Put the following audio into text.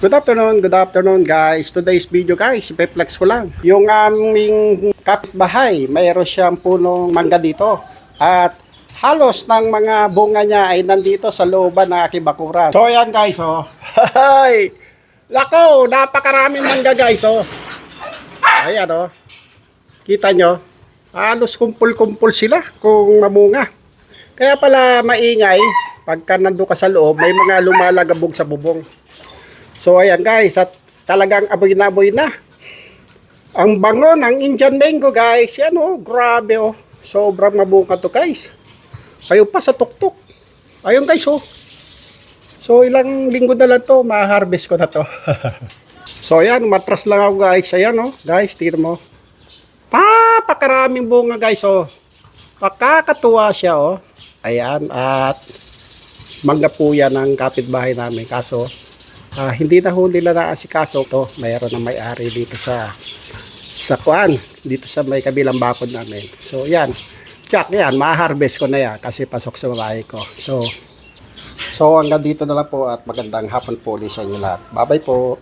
Good afternoon, good afternoon guys. Today's video guys, ipeplex ko lang. Yung aming kapitbahay, mayroon siyang punong mangga dito. At halos ng mga bunga niya ay nandito sa looban ng aking bakuran. So yan guys, oh. Hay! Lako, napakaraming mangga guys, oh. Ayan, oh. Kita nyo? Halos kumpul-kumpul sila kung mamunga. Kaya pala maingay, pagka nandun ka sa loob, may mga lumalagabog sa bubong. So ayan guys, at talagang aboy na aboy na. Ang bango ng Indian mango guys, yan oh, grabe oh. Sobrang mabunga to guys. Kayo pa sa tuktok. Ayun guys oh. So ilang linggo na lang to, ma-harvest ko na to. so ayan, matras lang ako guys. Ayan oh, guys, tingnan mo. Papakaraming bunga guys oh. Pakakatuwa siya oh. Ayan, at mangga po yan ang kapitbahay namin. Kaso, Ah, hindi na ho nila naasikaso to. Mayroon na may-ari dito sa sa kuan, dito sa may kabilang bakod namin. So, yan. Check yan, ma-harvest ko na yan kasi pasok sa babae ko. So, so hanggang dito na lang po at magandang hapon po ulit sa inyo lahat. Bye-bye po.